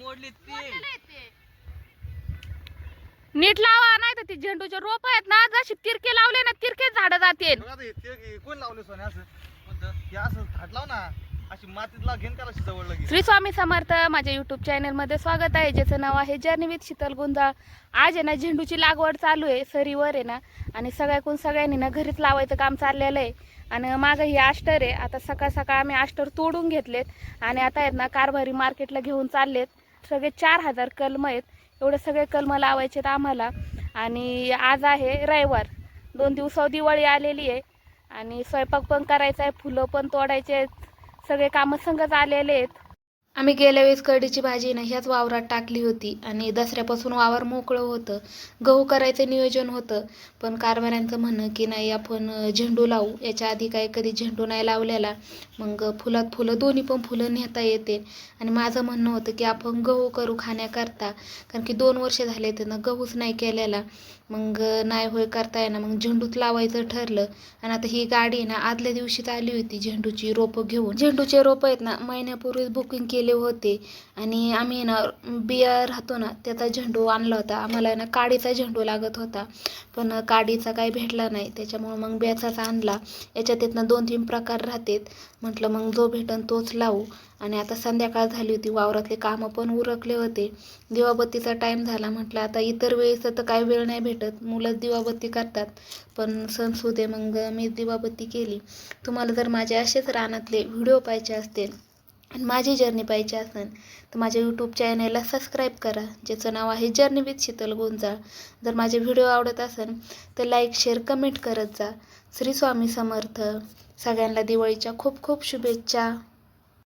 मोडली ती. नीट लावा नाही तर ती झेंडूचे रोप आहेत ना जशी तिरके लावले ना तिरके झाड जाते बघा आता हे ते- कोण लावले सोने असं? कोणतं? हे असं थाट लाव ना. अशी मातीत लाव घेऊन करायची जवळ लगेच. श्री स्वामी समर्थ माझ्या युट्यूब चॅनलमध्ये स्वागत आहे. ज्याचं नाव आहे जर्नी विथ शीतल गुंजाळ. आज आहे ना झेंडूची लागवड चालू आहे. सरीवर आहे ना आणि सगळ्याकून सगळ्यांनी ना घरीच लावायचं काम चाललेलं आहे. आणि मागं ही आष्टर आहे. आता सकाळ सकाळ आम्ही आष्टर तोडून घेतलेत. आणि आता आहेत ना कारभारी मार्केटला घेऊन चाललेत. सगळे चार हजार कलम आहेत. एवढे सगळे कलम लावायचे आहेत आम्हाला. आणि आज आहे रविवार. दोन दिवसावर दिवाळी आलेली आहे. आणि स्वयंपाक पण करायचा आहे फुलं पण तोडायचे आहेत. सगळे कामं संगच आलेले आहेत. आम्ही गेल्या वेळेस कढीची भाजी ना ह्याच वावरात टाकली होती आणि दसऱ्यापासून वावर मोकळं होतं. गहू करायचं नियोजन होतं पण कारभाऱ्यांचं म्हणणं की नाही आपण झेंडू लावू. याच्या आधी काय कधी झेंडू नाही लावलेला. मग फुलात फुलं दोन्ही पण फुलं नेता येते. आणि माझं म्हणणं होतं की आपण गहू करू खाण्याकरता. कारण की दोन वर्ष झाले तर ना गहूच नाही केलेला. मग नाही होय करता येणार. मग झेंडूच लावायचं ठरलं. आणि आता ही गाडी ना आदल्या दिवशीच आली होती झेंडूची रोपं घेऊन. झेंडूचे रोपं आहेत ना महिन्यापूर्वीच बुकिंग केली होते. आणि आम्ही ना बिया राहतो ना त्याचा झेंडू आणला होता. आम्हाला ना काडीचा झेंडू लागत होता. पण काडीचा काही भेटला नाही. त्याच्यामुळं मग बियाचाच आणला. याच्यात येतनं दोन तीन प्रकार राहतात. म्हटलं मग जो भेटन तोच लावू. आणि आता संध्याकाळ झाली होती. वावरातले कामं पण उरकले होते. दिवाबत्तीचा टाईम झाला. म्हटलं आता इतर वेळेस तर काही वेळ नाही भेटत. मुलंच दिवाबत्ती करतात. पण सणसुदे मग मी दिवाबत्ती केली. तुम्हाला जर माझे असेच रानातले व्हिडिओ पाहिजे असतील आणि माझी जर्नी पाहिजे असेल तर माझ्या यूट्यूब चॅनलला सबस्क्राईब करा ज्याचं नाव आहे जर्नी विथ शीतल गोंजाळ. जर माझे व्हिडिओ आवडत असेल तर लाईक शेअर कमेंट करत जा. श्री स्वामी समर्थ. सगळ्यांना दिवाळीच्या खूप खूप शुभेच्छा.